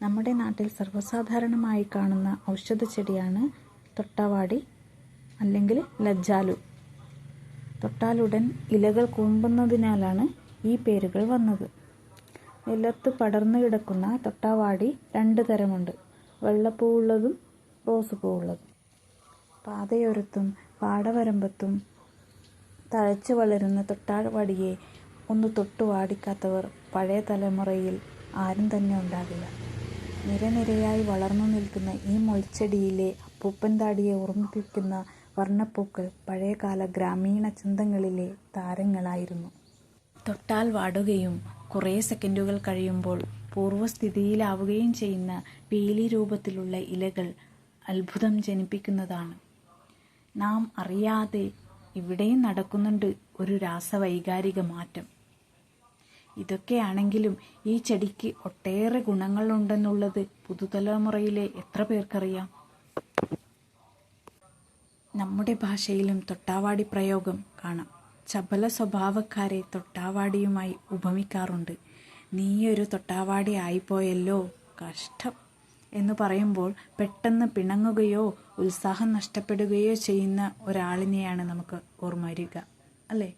നമ്മുടെ നാട്ടിൽ സർവസാധാരണമായി കാണുന്ന ഔഷധ ചെടിയാണ് തൊട്ടാവാടി അല്ലെങ്കിൽ ലജ്ജാലു. തൊട്ടാലുടൻ ഇലകൾ കൂമ്പുന്നതിനാലാണ് ഈ പേരുകൾ വന്നത്. നിലത്ത് പടർന്നു കിടക്കുന്ന തൊട്ടാവാടി രണ്ട് തരമുണ്ട്. വെള്ളപ്പൂവുള്ളതും റോസ് പൂവുള്ളതും പാതയോരത്തും പാടവരമ്പത്തും തഴച്ചു വളരുന്ന തൊട്ടാവാടിയെ ഒന്ന് തൊട്ടു വാടിക്കാത്തവർ പഴയ തലമുറയിൽ ആരും തന്നെ ഉണ്ടാകില്ല. നിരനിരയായി വളർന്നു നിൽക്കുന്ന ഈ മുൾച്ചെടിയിലെ അപ്പൂപ്പൻ താടിയെ ഓർമ്മിപ്പിക്കുന്ന വർണപ്പൂക്കൾ പഴയകാല ഗ്രാമീണ ചന്തങ്ങളിലെ താരങ്ങളായിരുന്നു. തൊട്ടാൽ വാടുകയും കുറേ സെക്കൻഡുകൾ കഴിയുമ്പോൾ പൂർവസ്ഥിതിയിലാവുകയും ചെയ്യുന്ന പീലി രൂപത്തിലുള്ള ഇലകൾ അത്ഭുതം ജനിപ്പിക്കുന്നതാണ്. നാം അറിയാതെ ഇവിടെയും നടക്കുന്നുണ്ട് ഒരു രാസവൈകാരിക മാറ്റം. ഇതൊക്കെയാണെങ്കിലും ഈ ചെടിക്ക് ഒട്ടേറെ ഗുണങ്ങളുണ്ടെന്നുള്ളത് പുതുതലമുറയിലെ എത്ര പേർക്കറിയാം. നമ്മുടെ ഭാഷയിലും തൊട്ടാവാടി പ്രയോഗം കാണാം. ചപല സ്വഭാവക്കാരെ തൊട്ടാവാടിയുമായി ഉപമിക്കാറുണ്ട്. നീയൊരു തൊട്ടാവാടി ആയിപ്പോയല്ലോ കഷ്ടം എന്ന് പറയുമ്പോൾ പെട്ടെന്ന് പിണങ്ങുകയോ ഉത്സാഹം നഷ്ടപ്പെടുകയോ ചെയ്യുന്ന ഒരാളിനെയാണ് നമുക്ക് ഓർമ്മ വരിക അല്ലേ?